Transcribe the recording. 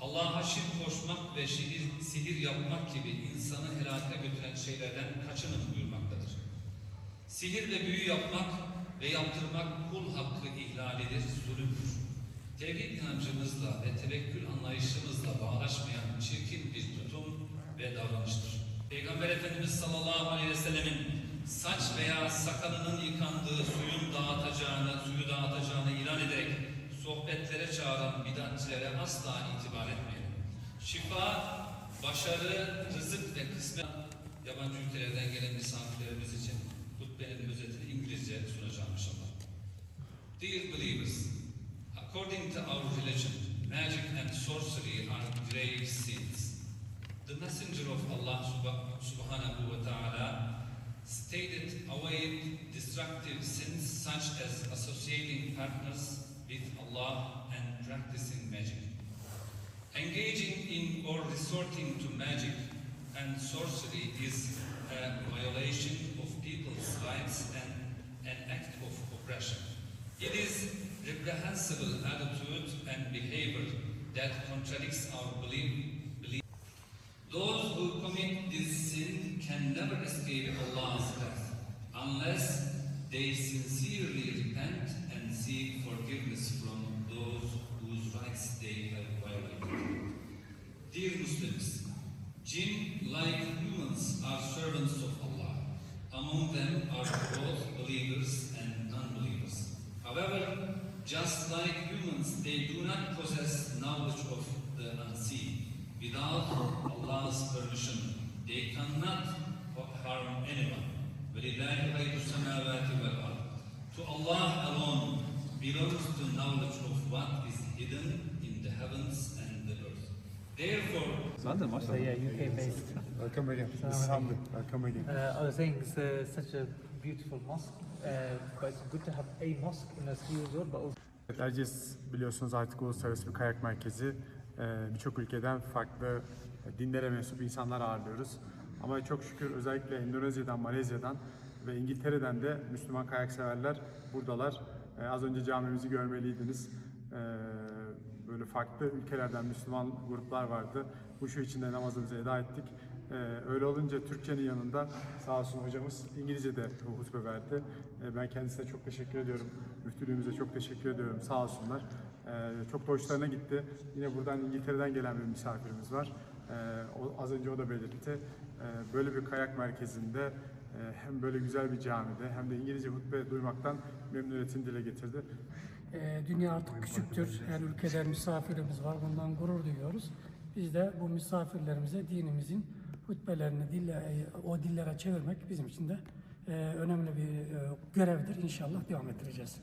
Allah'a şirk koşmak ve şehir, sihir yapmak gibi insanı helaka götüren şeylerden kaçının buyurmaktadır. Sihir ve büyü yapmak ve yaptırmak kul hakkı ihlalidir, zulümdür. Tevhid inancımızla ve tevekkül anlayışımızla bağlaşmayan çirkin bir tutum ve davranıştır. Peygamber Efendimiz sallallahu aleyhi ve sellemin saç veya sakalının yıkandığı bidatçilere asla itibar etmeyelim. Şifa, başarı, rızık ve kısmet yabancı ülkelerden gelen misafirlerimiz için hutbenin özetini İngilizce sunacağım inşallah. Dear believers, according to our religion, magic and sorcery are grave sins. The messenger of Allah subha- subhanahu wa ta'ala stated avoid destructive sins such as associating partners with Allah and practicing magic. Engaging in or resorting to magic and sorcery is a violation of people's rights and an act of oppression. It is reprehensible attitude and behavior that contradicts our belief. belief. Those who commit this sin can never escape Allah's believers and non-believers. However, just like humans, they do not possess knowledge of the unseen. Without Allah's permission, they cannot harm anyone. To Allah alone belongs the knowledge of what is hidden in the heavens and the earth. Therefore, London, what's So yeah, UK based. Welcome again. This is Hamdi. Welcome again. Uh, I was saying it's uh, such a beautiful mosque, uh, but it's good to have a mosque in a ski resort, but also Evet, Erciyes biliyorsunuz artık uluslararası bir kayak merkezi. Ee, Birçok ülkeden farklı dinlere mensup insanlar ağırlıyoruz. Ama çok şükür özellikle Endonezya'dan, Malezya'dan ve İngiltere'den de Müslüman kayak severler buradalar. Ee, Az önce camimizi görmeliydiniz. Böyle farklı ülkelerden Müslüman gruplar vardı. Bu şu içinde namazımızı eda ettik. Ee, öyle olunca Türkçenin yanında sağ olsun hocamız İngilizce de hutbe verdi. Ee, ben kendisine çok teşekkür ediyorum. Müftülüğümüze çok teşekkür ediyorum. Sağ olsunlar. Ee, çok da hoşlarına gitti. Yine buradan İngiltere'den gelen bir misafirimiz var. Ee, o, az önce o da belirtti. Ee, böyle bir kayak merkezinde e, hem böyle güzel bir camide hem de İngilizce hutbe duymaktan memnuniyetini dile getirdi. Ee, Dünya artık küçüktür. Her ülkede misafirimiz var. Bundan gurur duyuyoruz. Biz de bu misafirlerimize dinimizin hutbelerini dille, o dillere çevirmek bizim için de e, önemli bir e, görevdir. İnşallah devam ettireceğiz.